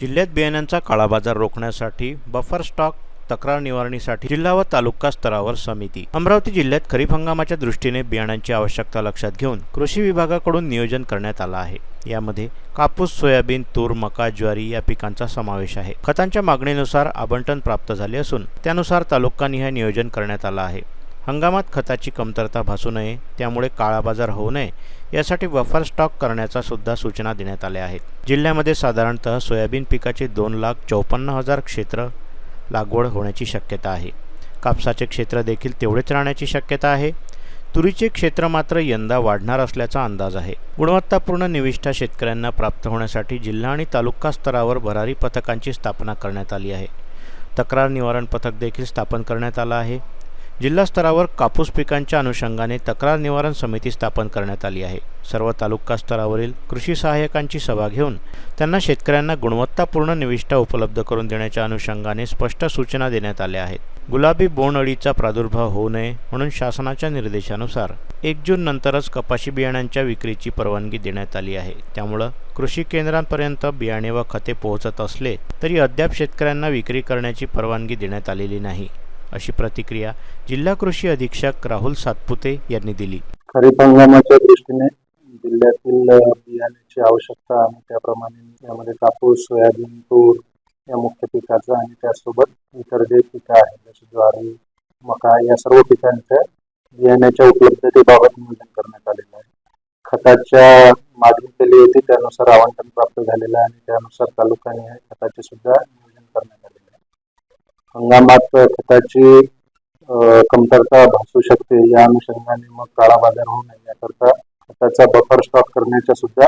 जिल्ह्यात बियाण्यांचा काळाबाजार रोखण्यासाठी बफर स्टॉक तक्रार निवारणीसाठी जिल्हा व तालुका स्तरावर समिती. अमरावती जिल्ह्यात खरीप हंगामाच्या दृष्टीने बियाणांची आवश्यकता लक्षात घेऊन कृषी विभागाकडून नियोजन करण्यात आलं आहे. यामध्ये कापूस सोयाबीन तूर मका ज्वारी या पिकांचा समावेश आहे. खतांच्या मागणीनुसार आबंटन प्राप्त झाले असून त्यानुसार तालुकानिहाय नियोजन करण्यात आलं आहे. हंगामात खताची कमतरता भासू नये त्यामुळे काळाबाजार होऊ नये यासाठी बफर स्टॉक करण्याचा सुद्धा सूचना देण्यात आल्या आहेत. जिल्ह्यामध्ये साधारणतः सोयाबीन पिकाचे दोन लाख चौपन्न हजार क्षेत्र लागवड होण्याची शक्यता आहे. कापसाचे क्षेत्र देखील तेवढेच राहण्याची शक्यता आहे. तुरीचे क्षेत्र मात्र यंदा वाढणार असल्याचा अंदाज आहे. गुणवत्तापूर्ण निविष्ठा शेतकऱ्यांना प्राप्त होण्यासाठी जिल्हा आणि तालुका स्तरावर भरारी पथकांची स्थापना करण्यात आली आहे. तक्रार निवारण पथक देखील स्थापन करण्यात आलं आहे. जिल्हास्तरावर कापूस पिकांच्या अनुषंगाने तक्रार निवारण समिती स्थापन करण्यात आली आहे. सर्व तालुका स्तरावरील कृषी सहाय्यकांची सभा घेऊन त्यांना शेतकऱ्यांना गुणवत्तापूर्ण निविष्ठा उपलब्ध करून देण्याच्या अनुषंगाने स्पष्ट सूचना देण्यात आल्या आहेत. गुलाबी बोंडअळीचा प्रादुर्भाव होऊ नये म्हणून शासनाच्या निर्देशानुसार एक जून नंतरच कपाशी बियाण्यांच्या विक्रीची परवानगी देण्यात आली आहे. त्यामुळं कृषी केंद्रांपर्यंत बियाणे व खते पोहोचत असले तरी अद्याप शेतकऱ्यांना विक्री करण्याची परवानगी देण्यात आलेली नाही. अशी प्रतिक्रिया जिल्हा कृषी अधीक्षक राहुल सातपुते यांनी दिली. खरीप हंगामाच्या दृष्टीने जिल्ह्यातील बियाण्याची आवश्यकता आणि त्याप्रमाणे यामध्ये कापूस सोयाबीन तूर या मुख्य पिकाचं आणि त्यासोबत इतर जे पिकं आहेत जसे ज्वारी मका या सर्व पिकांच्या बियाण्याच्या उपलब्धतेबाबत नियोजन करण्यात आलेलं आहे. खताच्या मागणी केली होती त्यानुसार आवंटन प्राप्त झालेलं आहे आणि त्यानुसार तालुक्याने खताचे सुद्धा हंगामात खताची कमतरता भासू शकते. या अनुषंगाने मग काळा बाजार होऊ नये. याकरता खताचा बफर स्टॉक करण्याच्या सुद्धा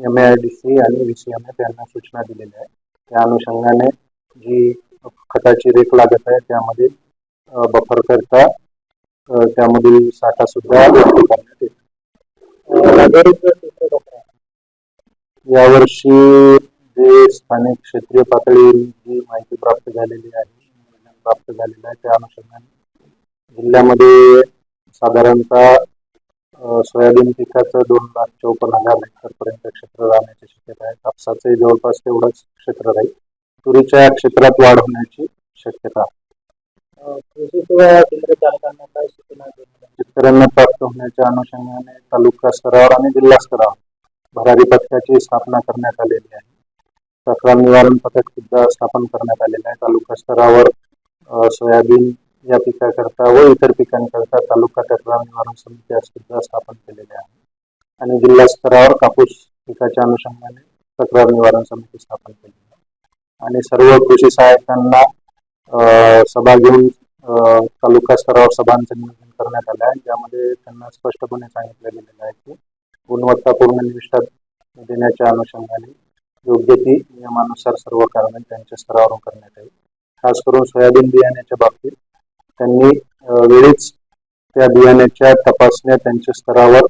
एम आय डी सी आणि व्ही सी एम त्यांना सूचना दिलेल्या आहे त्या अनुषंगाने जी खताची रेक लागत आहे त्यामध्ये बफर करता त्यामधील साठा सुद्धा करण्यात येतो. यावर्षी जे स्थानिक क्षेत्रीय पातळीवर जी माहिती प्राप्त झालेली आहे प्राप्त झालेलं आहे त्या अनुषंगाने. जिल्ह्यामध्ये साधारणतः सोयाबीन पिकाचं दोन लाख चौपन्न हजार हेक्टरपर्यंत क्षेत्र राहण्याची शक्यता आहे. कापसाचंही जवळपास तेवढंच क्षेत्र राहील. तुरीच्या क्षेत्रात वाढ होण्याची शक्यता शेतकऱ्यांना प्राप्त होण्याच्या अनुषंगाने तालुका स्तरावर आणि जिल्हा स्तरावर भरारी पथकाची स्थापना करण्यात आलेली आहे. तक्रार निवारण पथक सुद्धा स्थापन करण्यात आलेलं आहे. तालुका स्तरावर सोयाबीन या पिकाकरता व इतर पिकांकरता तालुका तक्रार निवारण समित्या सुद्धा स्थापन केलेल्या आहेत आणि जिल्हा स्तरावर कापूस पिकाच्या अनुषंगाने तक्रार निवारण समिती स्थापन केलेली आहे. आणि सर्व कृषी सहाय्यकांना सभा घेऊन तालुका स्तरावर सभांचं नियोजन करण्यात आलं आहे. ज्यामध्ये त्यांना स्पष्टपणे सांगितलं गेलेलं आहे की गुणवत्तापूर्ण निविष्ठा देण्याच्या अनुषंगाने योग्य ती नियमानुसार सर्व कारणे त्यांच्या स्तरावरून करण्यात येईल खास करून सोयाबीन बियाण्याच्या बाबतीत. त्यांनी वेळीच त्या बियाण्याच्या तपासण्या त्यांच्या स्तरावर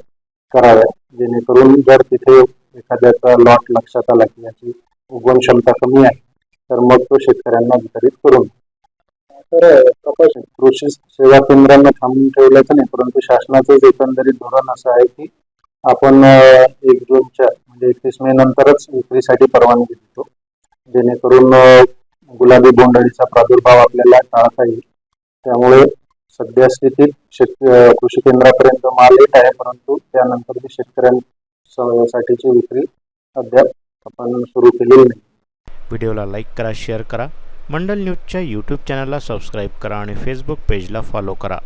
कराव्या जेणेकरून जर तिथे एखाद्याचा लॉट लक्षात आला की याची उगवण क्षमता कमी आहे तर मग तो शेतकऱ्यांना वितरित करून. तर तपास कृषी सेवा केंद्रांना थांबून ठेवल्याचं नाही परंतु शासनाचं एकंदरीत धोरण असं आहे की आपण एक जूनच्या म्हणजे एकतीस मे नंतरच विक्रीसाठी परवानगी देतो. जेणेकरून गुलाबी बोंडाळीचा प्रादुर्भाव आपल्याला टाळता येईल. त्यामुळे सध्या स्थितीत शेत कृषी केंद्रापर्यंत माल येत आहे परंतु त्यानंतर शेतकऱ्यांसाठीची विक्री अद्याप आपण सुरू केलेली नाही. व्हिडिओला लाईक करा शेअर करा. मंडल न्यूजच्या यूट्यूब चॅनलला सबस्क्राईब करा आणि फेसबुक पेजला फॉलो करा.